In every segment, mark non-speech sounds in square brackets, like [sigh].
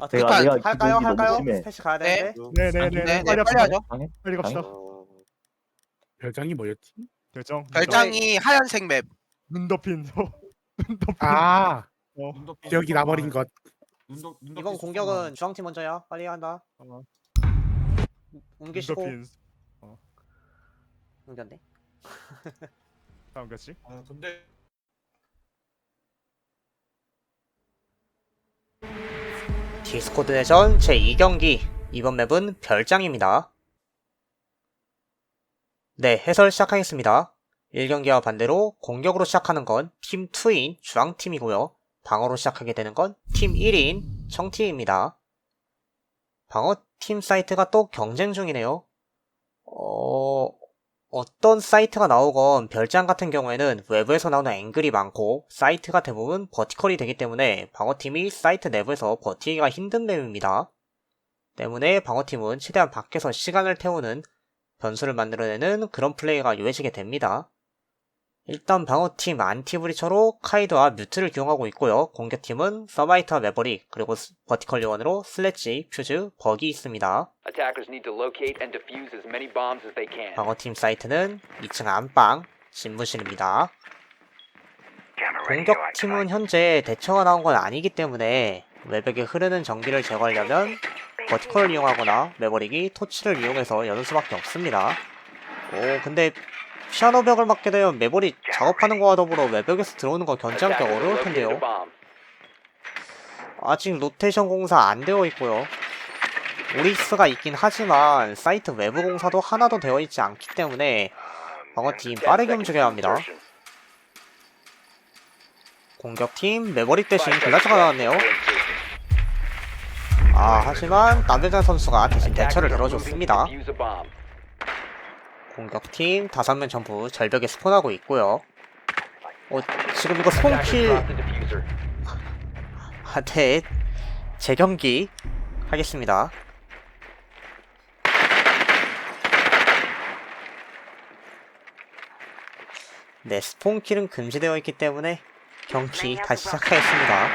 아, 내가- 잠깐, 내가 할까요? 할까요? 심해. 스페시 가야 네. 되는데. 네네네. 네, 네, 빨리 빨리 합시다. 하죠. 당해? 빨리 갑시다. 어, 별장이 뭐였지? 결정. 별장이 하얀색 맵. 눈 덮인 소. 눈 덮인. 아 어. 기억이 나버린 것. 이번 공격은 주황팀 먼저야. 빨리 한다. 어. 음, 눈 옮기시고 덮인. 옮겼네. [laughs] 다음 같이. 아 근데 디스코드 대전 제2경기 이번 맵은 별장입니다. 네, 해설 시작하겠습니다. 1경기와 반대로 공격으로 시작하는 건 팀 2인 주황팀이고요. 방어로 시작하게 되는 건 팀 1인 청팀입니다. 방어팀 사이트가 또 경쟁 중이네요. 어... 어떤 사이트가 나오건 별장 같은 경우에는 외부에서 나오는 앵글이 많고 사이트가 대부분 버티컬이 되기 때문에 방어팀이 사이트 내부에서 버티기가 힘든 맵입니다. 때문에 방어팀은 최대한 밖에서 시간을 태우는 변수를 만들어내는 그런 플레이가 요해지게 됩니다. 일단 방어팀 안티브리처로 카이드와 뮤트를 기용하고 있고요. 공격팀은 서바이트와 매버릭 그리고 스- 버티컬 요원으로 슬래지, 퓨즈, 버기 있습니다. Attackers need to locate and defuse as many bombs as they can. 방어팀 사이트는 2층 안방, 집무실입니다. 공격팀은 현재 대처가 나온 건 아니기 때문에 외벽에 흐르는 전기를 제거하려면 버티컬을 이용하거나 매버릭이 토치를 이용해서 여는 수밖에 없습니다. 오 근데 피아노 벽을 맞게 되면 매버릭 작업하는 거와 더불어 외벽에서 들어오는 거 견제하기 어려울 텐데요. 아직 로테이션 공사 안 되어 있고요. 오릭스가 있긴 하지만 사이트 외부 공사도 하나도 되어 있지 않기 때문에 방어팀 10 빠르게 움직여야 합니다. 공격팀 매버릭 대신 seconds 나왔네요. 아 하지만 남대장 선수가 대신 대처를 들어줬습니다. 공격팀 5명 전부 절벽에 스폰하고 있고요. 어, 지금 이거 스폰킬. 한테 재경기 하겠습니다. 네, 스폰킬은 금지되어 있기 때문에 경기 다시 시작하겠습니다.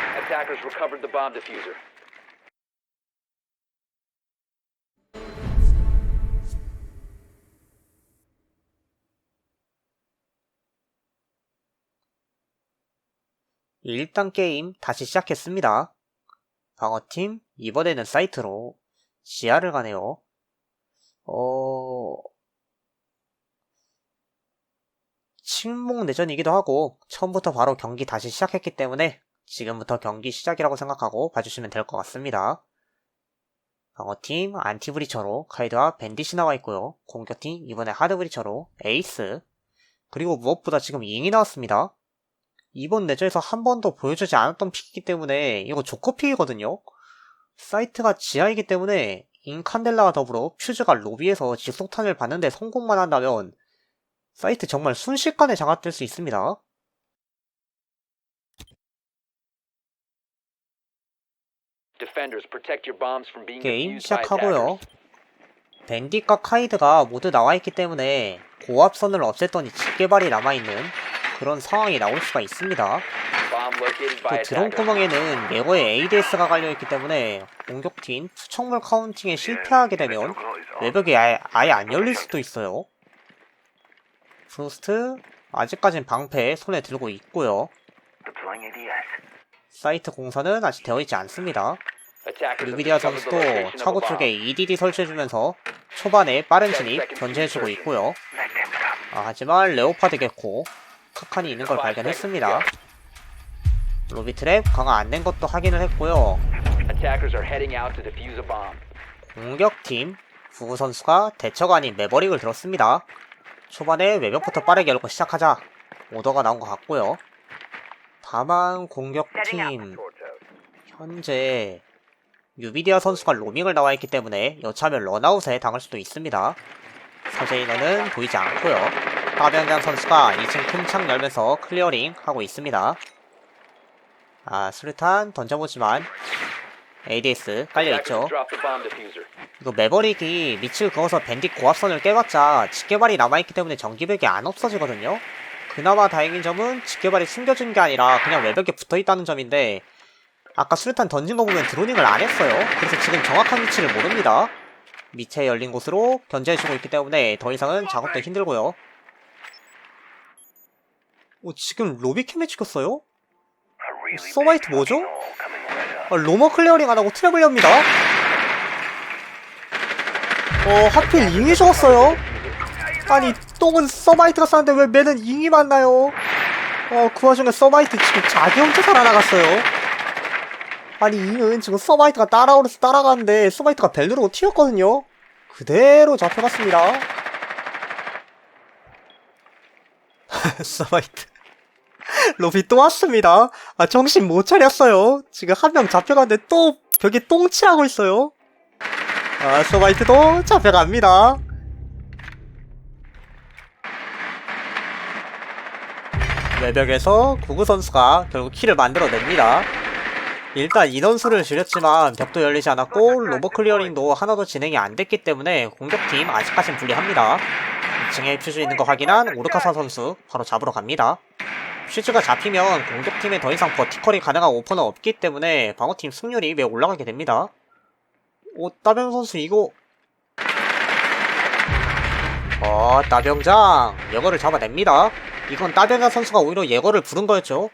일단 게임 다시 시작했습니다. 방어팀 이번에는 사이트로 지하를 가네요. 어... 침묵 내전이기도 하고 처음부터 바로 경기 다시 시작했기 때문에 지금부터 경기 시작이라고 생각하고 봐주시면 될 것 같습니다. 방어팀 안티브리처로 카이드와 밴디시 나와 있고요. 공격팀 이번에 하드브리처로 에이스 그리고 무엇보다 지금 잉이 나왔습니다. 이번 내전에서 한 번도 보여주지 않았던 픽이기 때문에 이거 조커픽이거든요. 사이트가 지하이기 때문에 인칸델라와 더불어 퓨즈가 로비에서 직속탄을 받는데 성공만 한다면 사이트 정말 순식간에 장악될 수 있습니다. 게임 시작하고요. 밴딧과 카이드가 모두 나와있기 때문에 고압선을 없앴더니 집게발이 남아있는 그런 상황이 나올 수가 있습니다. 또 드론. 구멍에는 예고의 ADS가 깔려있기 때문에 공격팀 투척물 카운팅에 실패하게 되면 외벽이 아예, 아예 안 열릴 수도 있어요. 프로스트 아직까진 방패 손에 들고 있고요. 사이트 공사는 아직 되어 있지 않습니다. 루비디아 the 선수도 차고 쪽에. EDD 설치해주면서 초반에 빠른 진입 견제해주고 있고요. 아, 하지만 레오파드 개코 카칸이 있는 걸 발견했습니다. 로비 트랩 강화 안 된 것도 확인을 했고요. 공격팀 구구 선수가 대처가 아닌 매버릭을 들었습니다. 초반에 외벽부터 빠르게 열고 시작하자 오더가 나온 것 같고요. 다만 공격팀 현재 유비디아 선수가 로밍을 나와 있기 때문에 여차하면 런아웃에 당할 수도 있습니다. 서재 인원은 보이지 않고요. 하병장 선수가 2층 큰창 열면서 클리어링 하고 있습니다. 아 수류탄 던져보지만 ADS 깔려있죠. 이거 매버릭이 밑을 그어서 밴딧 고압선을 깨봤자 집게발이 남아있기 때문에 전기벽이 안 없어지거든요. 그나마 다행인 점은 집게발이 숨겨진 게 아니라 그냥 외벽에 붙어있다는 점인데 아까 수류탄 던진 거 보면 드로닝을 안 했어요. 그래서 지금 정확한 위치를 모릅니다. 밑에 열린 곳으로 견제해주고 있기 때문에 더 이상은 작업도 힘들고요. 어, 지금 로비캠에 찍혔어요? 서바이트 뭐죠? 아, 로머 클리어링 안 하고 트랩을 엽니다. 어, 하필 잉이 죽었어요. 아니, 똥은 서바이트가 쌌는데 왜 매는 잉이 맞나요? 어, 그 와중에 서바이트 지금 자기 혼자 살아나갔어요. 아니, 잉은 지금 서바이트가 따라오면서 따라가는데 서바이트가 벨 누르고 튀었거든요. 그대로 잡혀갔습니다. [laughs] 서바이트. 로비 또 왔습니다. 아, 정신 못 차렸어요. 지금 한 명 잡혀갔는데 또 벽에 똥칠하고 있어요. 아, 서바이트도 잡혀갑니다. 외벽에서 구구 선수가 결국 키를 만들어냅니다. 일단 인원수를 줄였지만 벽도 열리지 않았고 로버 클리어링도 하나도 진행이 안 됐기 때문에 공격팀 아직까진 불리합니다. 2층에 퓨즈 있는 거 확인한 오르카사 선수 바로 잡으러 갑니다. 퓨즈가 잡히면 공격팀에 더 이상 버티컬이 가능한 오퍼는 없기 때문에 방어팀 승률이 매우 올라가게 됩니다. 오, 따병 선수 이거 어, 따병장 예거를 잡아냅니다. 이건 따병장 선수가 오히려 예거를 부른 거였죠.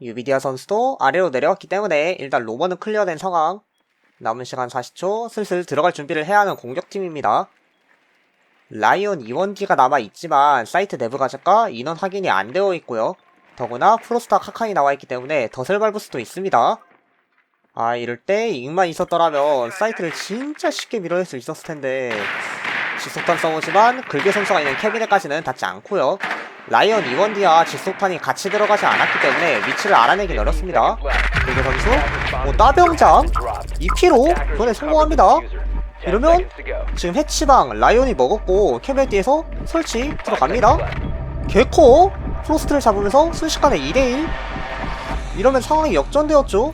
유비디아 선수도 아래로 내려왔기 때문에 일단 로버는 클리어된 상황. 남은 시간 40초 슬슬 들어갈 준비를 해야 하는 공격팀입니다. 라이온 이원기가 남아있지만 사이트 내부 가zet과 인원 확인이 안 되어 있고요. 더구나 프로스타 카칸이 나와있기 때문에 덫을 밟을 수도 있습니다. 아 이럴 때 잉만 있었더라면 사이트를 진짜 쉽게 밀어낼 수 있었을 텐데 직속탄 써보지만 글계 선수가 있는 캐비넷까지는 닿지 않고요. 라이언 이원디와 직속탄이 같이 들어가지 않았기 때문에 위치를 알아내기 어렵습니다. 글계 선수, 오, 따병장, 2키로 이번에 성공합니다. 이러면 지금 해치방 라이온이 먹었고 캐비넷 뒤에서 설치 들어갑니다. 개코 프로스트를 잡으면서 순식간에 2대1 이러면 상황이 역전되었죠.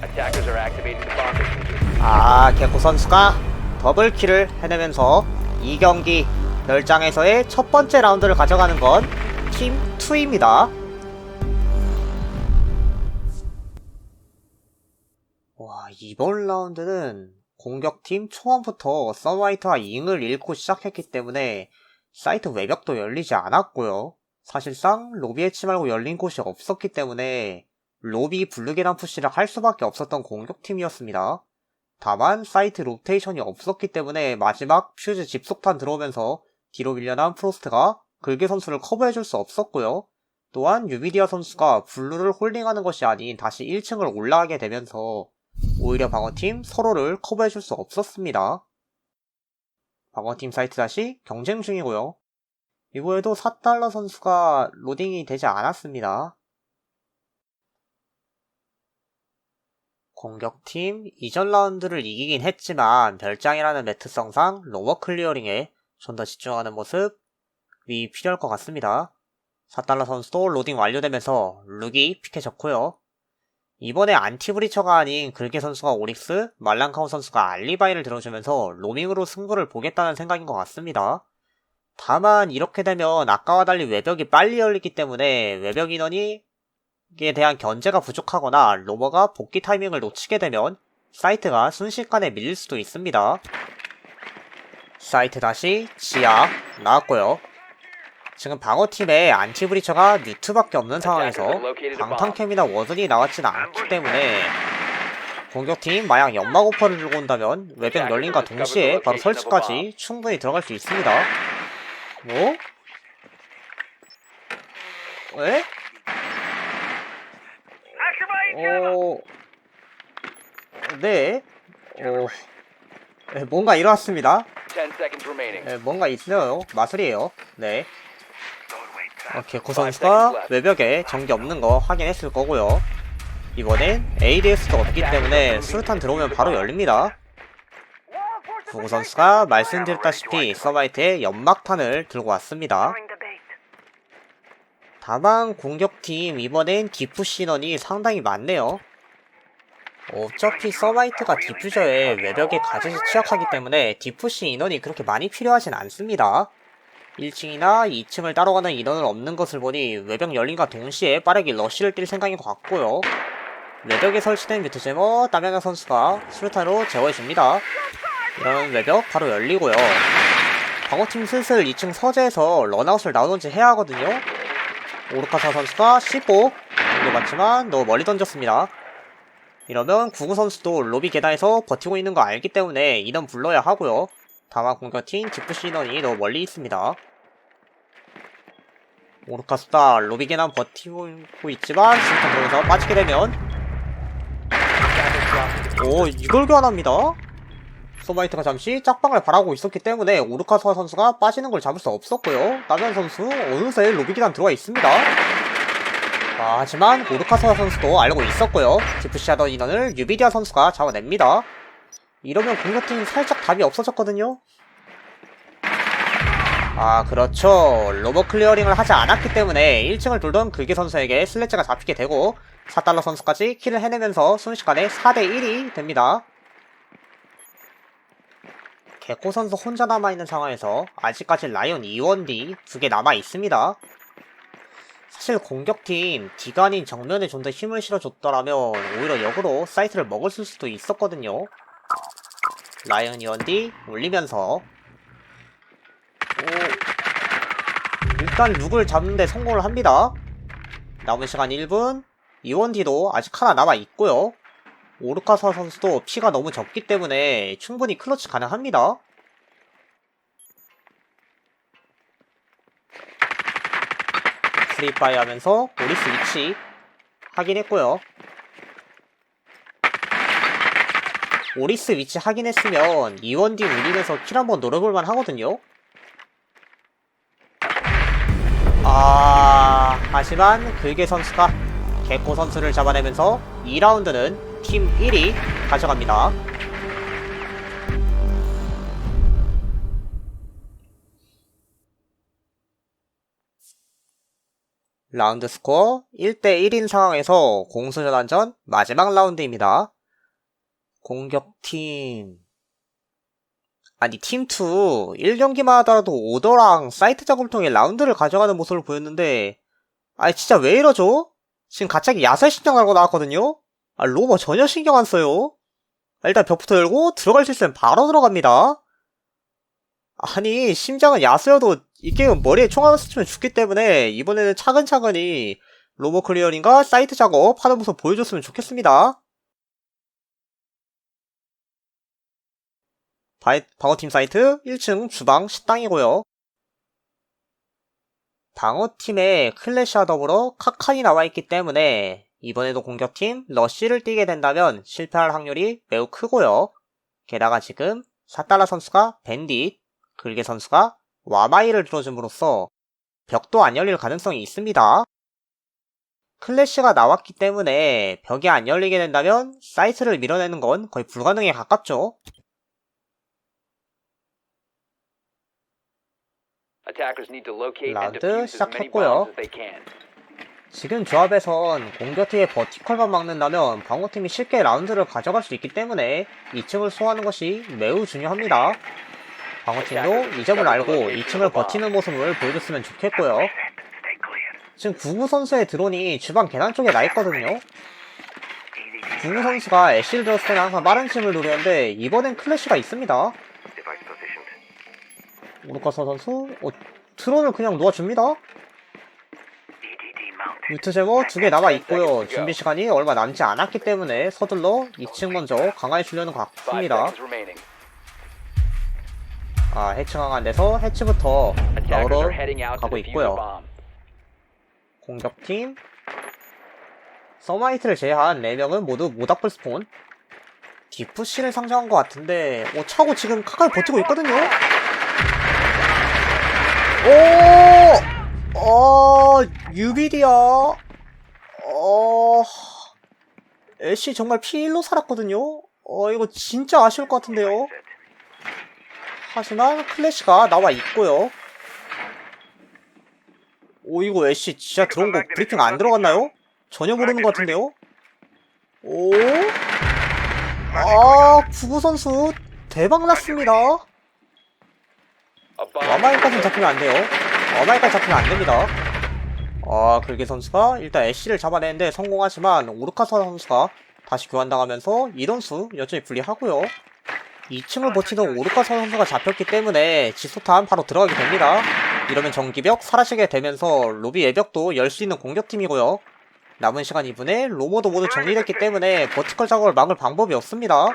아, 개코 선수가 더블킬을 해내면서 이 경기 별장에서의 첫 번째 라운드를 가져가는 건 팀 2입니다. 와, 이번 라운드는 공격팀 초반부터 서바이트와 잉을 잃고 시작했기 때문에 사이트 외벽도 열리지 않았고요. 사실상 로비 해치 말고 열린 곳이 없었기 때문에 로비 블루계단 푸시를 할 수밖에 없었던 공격팀이었습니다. 다만 사이트 로테이션이 없었기 때문에 마지막 퓨즈 집속탄 들어오면서 뒤로 밀려난 프로스트가 글계 선수를 커버해줄 수 없었고요. 또한 유비디아 선수가 블루를 홀딩하는 것이 아닌 다시 1층을 올라가게 되면서 오히려 방어팀 서로를 커버해줄 수 없었습니다. 방어팀 사이트 다시 경쟁 중이고요. 이후에도 4달러 선수가 로딩이 되지 않았습니다. 공격팀 이전 라운드를 이기긴 했지만 별장이라는 매트성상 로버 클리어링에 좀 더 집중하는 모습이 필요할 것 같습니다. 4달러 선수도 로딩 완료되면서 룩이 픽해졌고요. 이번에 안티브리처가 아닌 글게 선수가 오릭스, 말랑카우 선수가 알리바이를 들어주면서 로밍으로 승부를 보겠다는 생각인 것 같습니다. 다만 이렇게 되면 아까와 달리 외벽이 빨리 열리기 때문에 외벽 인원이 에 대한 견제가 부족하거나 로버가 복귀 타이밍을 놓치게 되면 사이트가 순식간에 밀릴 수도 있습니다. 사이트 다시 지하 나왔고요. 지금 방어팀에 안티브리처가 뉴트밖에 없는 상황에서 방탄캠이나 워든이 나왔지는 않기 때문에 공격팀 마약 연막 오퍼를 들고 온다면 외벽 열림과 동시에 바로 설치까지 충분히 들어갈 수 있습니다. 뭐? 에? 어... 네. 어... 네, 뭔가 일어났습니다. 10 seconds remaining. 네, 뭔가 있어요. 마술이에요. 네. 어, 개코 선수가 외벽에 전기 없는 거 확인했을 거고요. 이번엔 ADS도 없기 때문에 수류탄 들어오면 바로 열립니다. 구구 선수가 말씀드렸다시피 서바이트에 연막탄을 들고 왔습니다. 다만 공격팀 이번엔 디푸시 인원이 상당히 많네요. 어차피 서바이트가 디퓨저에 외벽에 가젯이 취약하기 때문에 디푸시 인원이 그렇게 많이 필요하진 않습니다. 1층이나 2층을 따러 가는 인원은 없는 것을 보니 외벽 열린과 동시에 빠르게 러쉬를 뛸 생각인 것 같고요. 외벽에 설치된 뮤트 제머 따명현 선수가 수류탄으로 제거해줍니다. 이런 외벽 바로 열리고요. 방어팀 슬슬 2층 서재에서 런아웃을 나오는지 해야 하거든요. 오르카사 선수가 15 공도 맞지만 너무 멀리 던졌습니다. 이러면 구구 선수도 로비 계단에서 버티고 있는 거 알기 때문에 인원 불러야 하고요. 다만 공격팀 디프시 인원이 너무 멀리 있습니다. 오르카스타 로비 계단 버티고 있지만 실탄 들어서 빠지게 되면 오 이걸 교환합니다. 소마이트가 잠시 짝방을 바라고 있었기 때문에 오르카사 선수가 빠지는 걸 잡을 수 없었고요. 나면 선수 어느새 로비 계단 들어와 있습니다. 아, 하지만 오르카사 선수도 알고 있었고요. 디프시 하던 인원을 유비디아 선수가 잡아냅니다. 이러면 공격팀 살짝 답이 없어졌거든요. 아 그렇죠. 로버 클리어링을 하지 않았기 때문에 1층을 돌던 글기 선수에게 슬래지가 잡히게 되고 4달러 선수까지 킬을 해내면서 순식간에 4대1이 됩니다. 개코 선수 혼자 남아있는 상황에서 아직까지 라이온 2원디 두 개 남아있습니다. 사실 공격팀 아닌 정면에 좀 더 힘을 실어줬더라면 오히려 역으로 사이트를 먹을 수도 있었거든요. 라이온 2원디 올리면서 오, 일단 룩을 잡는데 성공을 합니다. 남은 시간 1분. 이원디도 아직 하나 남아 있고요. 오르카사 선수도 피가 너무 적기 때문에 충분히 클러치 가능합니다. 프리파이 하면서 오리스 위치 확인했고요. 오리스 위치 확인했으면 이원디 울리면서 킬 한번 노려볼만 하거든요. 하지만 글게 선수가 개코 선수를 잡아내면서 2라운드는 팀 1이 가져갑니다. 라운드 스코어 1대1인 상황에서 공수전환전 마지막 라운드입니다. 공격팀 아니 팀2 1경기만 하더라도 오더랑 사이트 작업을 통해 라운드를 가져가는 모습을 보였는데 아니 진짜 왜 이러죠? 지금 갑자기 야살 신경 알고 나왔거든요? 아 로버 전혀 신경 안 써요 아, 일단 벽부터 열고 들어갈 수 있으면 바로 들어갑니다 아니 심장은 야수여도 이 게임은 머리에 총 하나 스치면 죽기 때문에 이번에는 차근차근히 로버 클리어링과 사이트 작업 하는 모습 보여줬으면 좋겠습니다 바이, 방어팀 사이트 1층 주방 식당이고요. 방어팀에 클래시와 더불어 카칸이 나와있기 때문에 이번에도 공격팀 러쉬를 뛰게 된다면 실패할 확률이 매우 크고요. 게다가 지금 사달라 선수가 밴딧, 글게 선수가 와마이를 들어줌으로써 벽도 안 열릴 가능성이 있습니다. 클래시가 나왔기 때문에 벽이 안 열리게 된다면 사이트를 밀어내는 건 거의 불가능에 가깝죠. Attackers need to locate and 라운드 시작했고요. 지금 조합에선 공격팀의 버티컬만 막는다면 방어팀이 쉽게 라운드를 가져갈 수 있기 때문에 2층을 소화하는 것이 매우 중요합니다. 방어팀도 이 점을 알고 2층을 버티는 모습을 보여줬으면 좋겠고요. 지금 구구 선수의 드론이 주방 계단 쪽에 나 있거든요. 구구 선수가 애쉬를 들었을 때는 항상 빠른 침을 노리는데 이번엔 클래시가 있습니다. 오르카사 선수 어, 드론을 그냥 놓아줍니다. 유트 제모 두개 남아 있고요. 준비 시간이 얼마 남지 않았기 때문에 서둘러 2층 먼저 강화해 주려는 것 같습니다. 아 해치 강화 안 돼서 해치부터 나오러 가고 있고요. 공격팀 서마이트를 제외한 4명은 모두 모닥불 스폰 디프씨를 상정한 것 같은데 어, 차고 지금 카카를 버티고 있거든요 오! 어, 유비디아 어... 애쉬 정말 P1로 살았거든요 어, 이거 진짜 아쉬울 것 같은데요 하지만 클래시가 나와 있고요 오 이거 애쉬 진짜 들어온 거 브리핑 안 들어갔나요? 전혀 모르는 것 같은데요? 오? 아 구구 선수 대박 났습니다. 어마이까지 잡히면 안 돼요. 어마이까지 잡히면 안 됩니다. 아, 글게 선수가 일단 애쉬를 잡아내는데 성공하지만 오르카사 선수가 다시 교환당하면서 이론수 여전히 불리하고요. 2층을 버티던 오르카사 선수가 잡혔기 때문에 지소탄 바로 들어가게 됩니다. 이러면 전기벽 사라지게 되면서 로비 외벽도 열 수 있는 공격팀이고요. 남은 시간 2분에 로모도 모두 정리됐기 때문에 버티컬 작업을 막을 방법이 없습니다.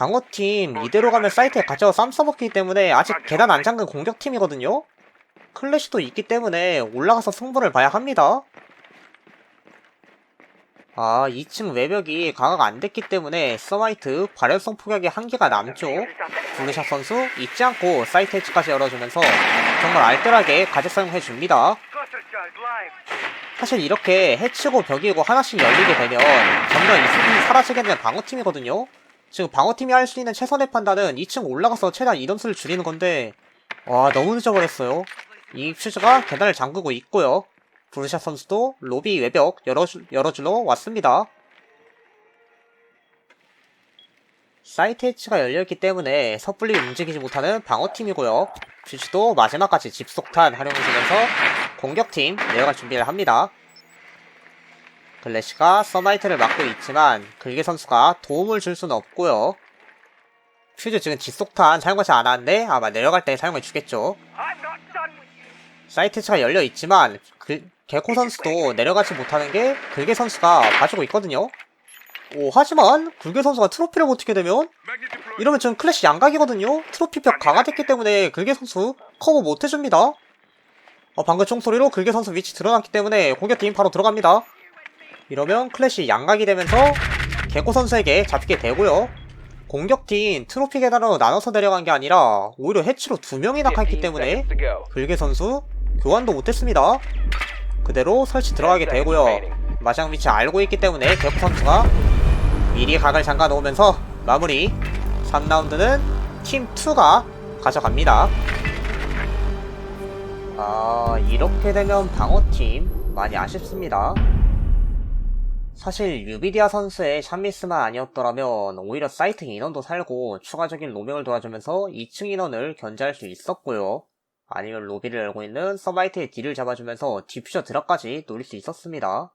방어팀 이대로 가면 사이트에 갇혀 쌈 써먹기 때문에 아직 계단 안 잠근 공격팀이거든요. 클래시도 있기 때문에 올라가서 승부를 봐야 합니다. 아, 2층 외벽이 강화가 안 됐기 때문에 서마이트 발열성 포격의 한계가 남죠. 블루샷 선수 잊지 않고 사이트 해치까지 열어주면서 정말 알뜰하게 가젯 사용해줍니다. 사실 이렇게 해치고 벽이고 하나씩 열리게 되면 점점 이 수준이 사라지게 되는 방어팀이거든요. 지금 방어팀이 할 수 있는 최선의 판단은 2층 올라가서 최대한 이동수를 줄이는 건데 와 너무 늦어버렸어요. 이 퓨즈가 계단을 잠그고 있고요. 브루샷 선수도 로비 외벽 열어주, 열어주러 왔습니다. 사이트 해치가 열려있기 때문에 섣불리 움직이지 못하는 방어팀이고요. 퓨즈도 마지막까지 집속탄 활용해주면서 공격팀 내려갈 준비를 합니다. 글래시가 서마이트를 막고 있지만 글게 선수가 도움을 줄 수는 없고요. 퓨즈 지금 지속탄 사용하지 않았는데 아마 내려갈 때 사용해 주겠죠. 사이트가 열려 있지만 그, 개코 선수도 내려가지 못하는 게 글게 선수가 봐주고 있거든요. 오 하지만 글게 선수가 트로피를 못 튀게 되면 이러면 지금 클래시 양각이거든요. 트로피벽 강화됐기 때문에 글게 선수 커버 못 해줍니다. 어, 방금 총소리로 글게 선수 위치 드러났기 때문에 공격팀 바로 들어갑니다. 이러면 클래시 양각이 되면서 개코 선수에게 잡히게 되고요. 공격팀 트로피 계단으로 나눠서 내려간 게 아니라 오히려 해치로 두 명이나 갔기 15 때문에. 글게 선수 교환도 못했습니다. 그대로 설치 들어가게 되고요. 마장 위치 알고 있기 때문에 개코 선수가 미리 각을 잠가 놓으면서 마무리 3라운드는 팀2가 가져갑니다. 아 이렇게 되면 방어팀 많이 아쉽습니다. 사실 유비디아 선수의 샷미스만 아니었더라면 오히려 사이트 인원도 살고 추가적인 로밍을 도와주면서 2층 인원을 견제할 수 있었고요. 아니면 로비를 열고 있는 서바이트의 딜을 잡아주면서 디퓨저 드랍까지 노릴 수 있었습니다.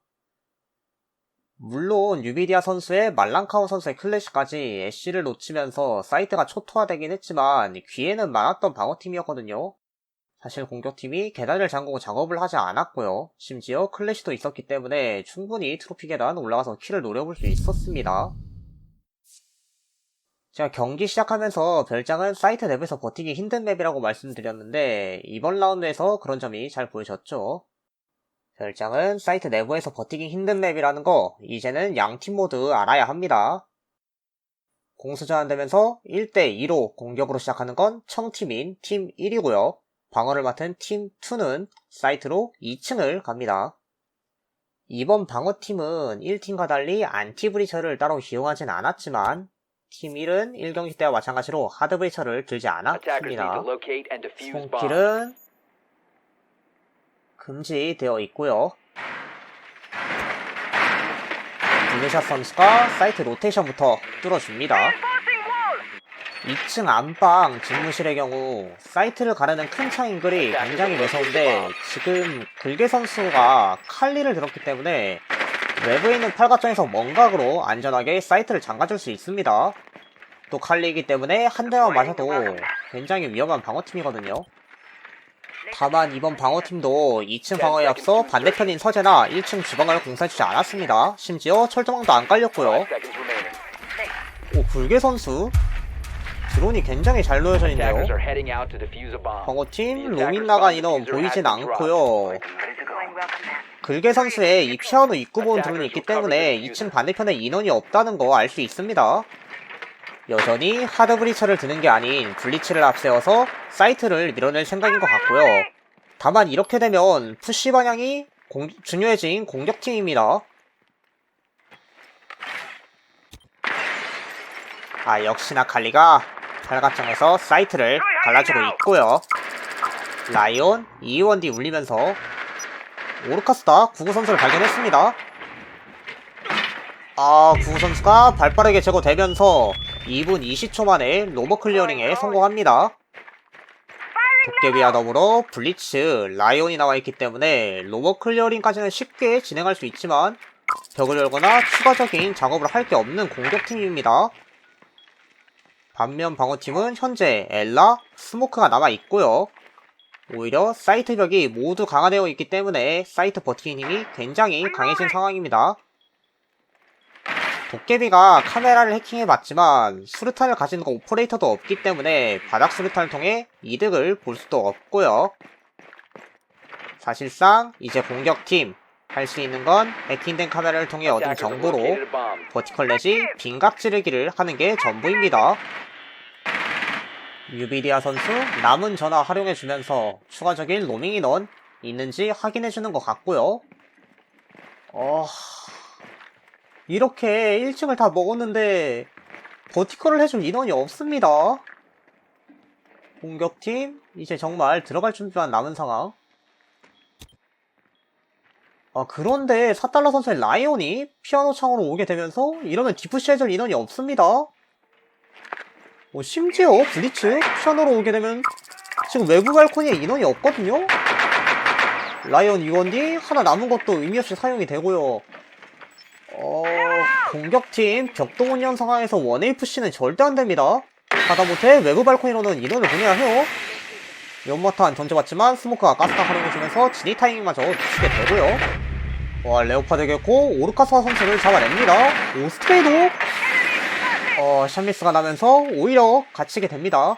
물론 유비디아 선수의 말랑카오 선수의 클래시까지 애쉬를 놓치면서 사이트가 초토화되긴 했지만 귀에는 많았던 방어팀이었거든요. 사실 공격팀이 계단을 잠그고 작업을 하지 않았고요. 심지어 클래시도 있었기 때문에 충분히 트로피 계단 올라가서 킬을 노려볼 수 있었습니다. 제가 경기 시작하면서 별장은 사이트 내부에서 버티기 힘든 맵이라고 말씀드렸는데 이번 라운드에서 그런 점이 잘 보여졌죠. 별장은 사이트 내부에서 버티기 힘든 맵이라는 거 이제는 양팀 모두 알아야 합니다. 공수전환되면서 1대2로 공격으로 시작하는 건 청팀인 팀 1이고요. 방어를 맡은 팀 2는 사이트로 2층을 갑니다. 이번 방어팀은 1팀과 달리 안티브리처를 따로 이용하진 않았지만 팀 1은 1경기 때와 마찬가지로 하드브리처를 들지 않았습니다. 손길은 금지되어 있고요. 블루샷 선수가 사이트 로테이션부터 뚫어줍니다. 2층 안방 집무실의 경우 사이트를 가르는 큰창 앵글이 굉장히 매서운데 지금 글게 선수가 칼리를 들었기 때문에 외부에 있는 팔각정에서 먼각으로 안전하게 사이트를 잠가줄 수 있습니다. 또 칼리이기 때문에 한 대만 맞아도 굉장히 위험한 방어팀이거든요. 다만 이번 방어팀도 2층 방어에 앞서 반대편인 서재나 1층 주방을 공사해주지 않았습니다. 심지어 철조망도 안 깔렸고요. 5 seconds remaining. 오, 불개 선수 드론이 굉장히 잘 놓여져 있네요. 방어팀 bomb 인원 보이진. 않고요. 글게 선수의 이 피아노 입구 본 드론이 있기 때문에 2층 반대편에 인원이 없다는 거 알 수 있습니다. 여전히 하드 브리처를 드는 게 아닌 블리츠를 앞세워서 사이트를 밀어낼 생각인 것 같고요. 다만 이렇게 되면 푸시 방향이 공- 중요해진 공격팀입니다. 아 역시나 칼리가 팔각정에서 사이트를 갈라주고 있고요. 라이온 2원디 울리면서 오르카스다 구구 선수를 발견했습니다. 아 구구 선수가 발빠르게 제거되면서 2분 20초 만에 로버 클리어링에 성공합니다. 도깨비와 더불어 블리츠, 라이온이 나와 있기 때문에 로버 클리어링까지는 쉽게 진행할 수 있지만 벽을 열거나 추가적인 작업을 할 게 없는 공격팀입니다. 반면 방어팀은 현재 엘라, 스모크가 남아 있고요. 오히려 사이트 벽이 모두 강화되어 있기 때문에 사이트 버티는 힘이 굉장히 강해진 상황입니다. 도깨비가 카메라를 해킹해봤지만 수류탄을 가진 거 오퍼레이터도 없기 때문에 바닥 수류탄을 통해 이득을 볼 수도 없고요. 사실상 이제 공격팀 할 수 있는 건 해킹된 카메라를 통해 얻은 정보로. 버티컬 내지 빈각 찌르기를 하는 게 전부입니다. 유비리아 선수 남은 전화 활용해주면서 추가적인 로밍 인원 있는지 확인해주는 것 같고요. 어... 이렇게 1층을 다 먹었는데 버티컬을 해줄 인원이 없습니다. 공격팀 이제 정말 들어갈 준비만 남은 상황. 아 그런데 4달러 선수의 라이온이 피아노 창으로 오게 되면서 이러면 디프시 해줄 인원이 없습니다. 어, 심지어 블리츠 피아노로 오게 되면 지금 외부 발코니에 인원이 없거든요? 라이온 이원디 하나 남은 것도 의미 없이 사용이 되고요. 어, 공격팀 벽동원형 상황에서 원웨이 푸시는 절대 안 됩니다. 하다못해 외부 발코니로는 인원을 보내야 해요. 연마탄 던져봤지만 스모크가 가스타 활용해주면서 진입 타이밍마저 놓치게 되고요. 와 레오파드 겠고 오르카스와 선수를 잡아냅니다. 오 스트레이도 어 샴미스가 나면서 오히려 갇히게 됩니다.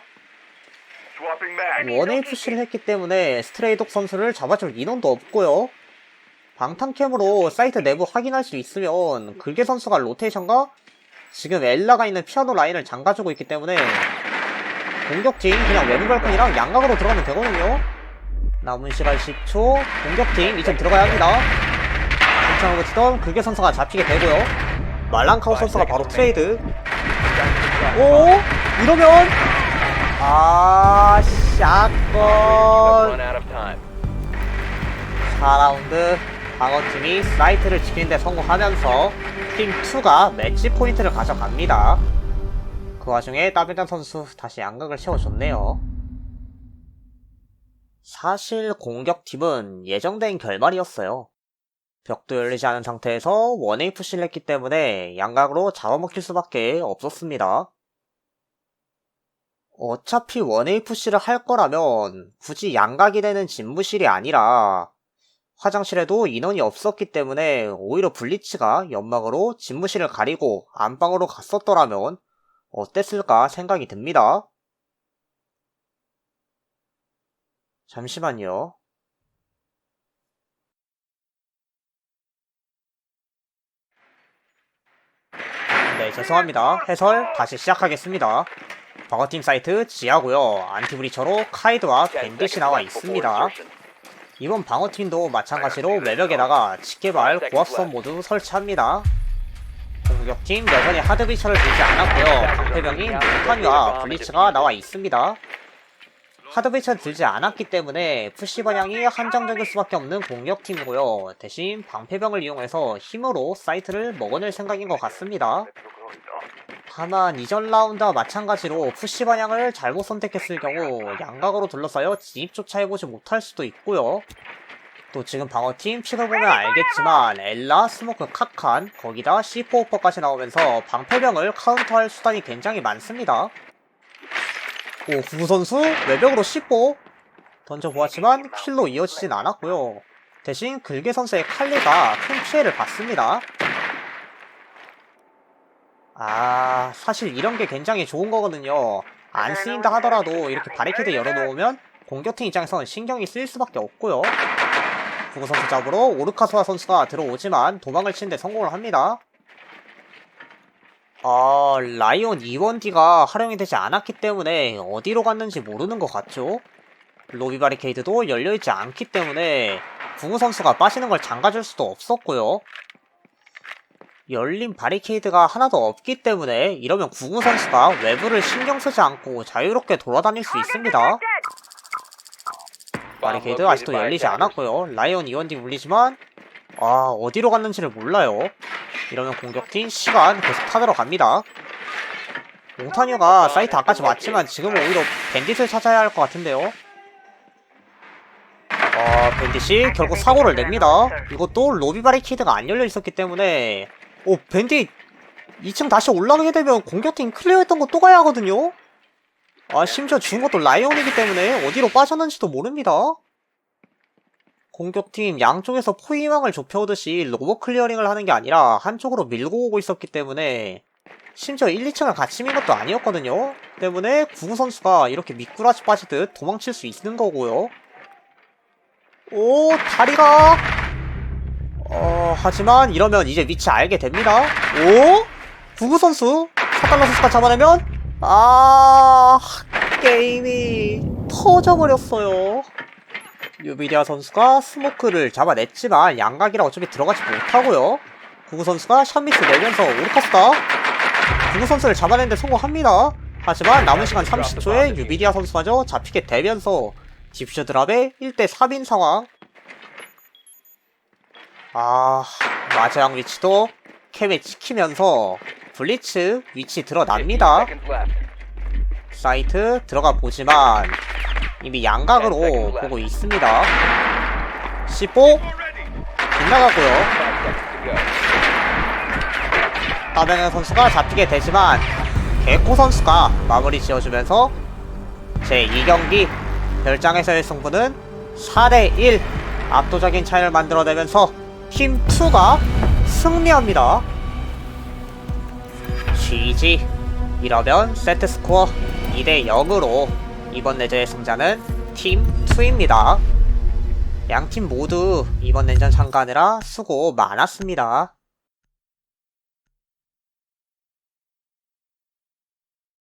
원웨이 푸시를 했기 때문에 스트레이독 선수를 잡아줄 인원도 없고요. 방탄캠으로 사이트 내부 확인할 수 있으면 글게 선수가 로테이션과 지금 엘라가 있는 피아노 라인을 잠가주고 있기 때문에 공격팀 그냥 외부 발콘이랑 양각으로 들어가면 되거든요. 남은 시간 10초 공격팀 이제 들어가야 합니다. 괜찮은 버티던 글게 선수가 잡히게 되고요. 말랑카우 선수가 바로 트레이드. 오 이러면 아 샷건 Run out of time. 4라운드 방어팀이 사이트를 지키는데 성공하면서 팀2가 매치 포인트를 가져갑니다. 그 와중에 따빌단 선수 다시 양각을 채워줬네요. 사실 공격팀은 예정된 결말이었어요. 벽도 열리지 않은 상태에서 원웨이 푸시를 했기 때문에 양각으로 잡아먹힐 수밖에 없었습니다. 어차피 원웨이 푸시를 할 거라면 굳이 양각이 되는 집무실이 아니라 화장실에도 인원이 없었기 때문에 오히려 블리츠가 연막으로 집무실을 가리고 안방으로 갔었더라면 어땠을까 생각이 듭니다. 잠시만요. 네, 죄송합니다. 해설 다시 시작하겠습니다. 방어팀 사이트 지하고요. 안티브리처로 카이드와 밴딧이 나와 있습니다. 이번 방어팀도 마찬가지로 외벽에다가 직개발 고압선 모두 설치합니다. 공격팀 여전히 하드비처를 들지 않았고요. 방패병인 몽타뉴와 블리츠가 나와 있습니다. 하드비처를 들지 않았기 때문에 푸시 방향이 한정적일 수밖에 없는 공격팀이고요. 대신 방패병을 이용해서 힘으로 사이트를 먹어낼 생각인 것 같습니다. 다만 이전 라운드와 마찬가지로 푸시 방향을 잘못 선택했을 경우 양각으로 둘러싸여 진입조차 해보지 못할 수도 있고요. 또 지금 방어팀 픽을 보면 알겠지만 엘라, 스모크, 카칸, 거기다 C4 오퍼까지 나오면서 방패병을 카운터할 수단이 굉장히 많습니다. 오, 구구 선수 외벽으로 C4 던져보았지만 킬로 이어지진 않았고요. 대신 글게 선수의 칼리가 큰 피해를 받습니다. 아, 사실 이런 게 굉장히 좋은 거거든요. 안 쓰인다 하더라도 이렇게 바리케드 열어놓으면 공격팀 입장에서는 신경이 쓰일 수밖에 없고요. 구구 선수 잡으러 오르카스와 선수가 들어오지만 도망을 치는데 성공을 합니다. 아, 라이온 2원디가 활용이 되지 않았기 때문에 어디로 갔는지 모르는 것 같죠? 로비 바리케이드도 열려있지 않기 때문에 구구 선수가 빠지는 걸 잠가줄 수도 없었고요. 열린 바리케이드가 하나도 없기 때문에 이러면 구구 선수가 외부를 신경 쓰지 않고 자유롭게 돌아다닐 수 있습니다. 바리케이드 아직도 열리지 않았고요. 라이온 이원디 물리지만 아 어디로 갔는지를 몰라요. 이러면 공격팀 시간 계속 타들어 갑니다. 몽타뉴가 사이트 아까지 왔지만 지금은 오히려 밴딧을 찾아야 할 것 같은데요. 밴딧이 결국 사고를 냅니다. 이것도 로비 바리케이드가 안 열려 있었기 때문에 오 밴딧 2층 다시 올라가게 되면 공격팀 클리어했던 거 또 가야 하거든요. 아 심지어 죽은 것도 라이온이기 때문에 어디로 빠졌는지도 모릅니다. 공격팀 양쪽에서 포위망을 좁혀오듯이 로버 클리어링을 하는 게 아니라 한쪽으로 밀고 오고 있었기 때문에 심지어 1, 2층을 같이 민 것도 아니었거든요. 때문에 구구 선수가 이렇게 미꾸라지 빠지듯 도망칠 수 있는 거고요. 오, 다리가. 어, 하지만 이러면 이제 위치 알게 됩니다. 오? 구구 선수? 사달라 선수가 잡아내면? 아, 게임이 터져버렸어요. 유비리아 선수가 스모크를 잡아냈지만 양각이라 어차피 들어가지 못하고요. 구구 선수가 샷미스 내면서 오르카스다. 구구 선수를 잡아내는데 성공합니다. 하지만 남은 시간 30초에 유비리아 선수마저 잡히게 되면서 집슈 드랍의 1대 3인 상황. 아, 마저양 위치도 캠에 찍히면서 블리츠 위치 15 드러납니다. 사이트 들어가 보지만 이미 양각으로 보고 있습니다. 15 빗나가고요. 5 seconds to go. 하병현 선수가 잡히게 되지만 개코 선수가 마무리 지어주면서 제 2경기 별장에서의 승부는 4대1 압도적인 차이를 만들어내면서 팀2가 승리합니다. GG 이러면 세트 스코어 2대 0으로 이번 내제의 승자는 팀 2입니다. 양 팀 모두 이번 내전 참가하느라 수고 많았습니다.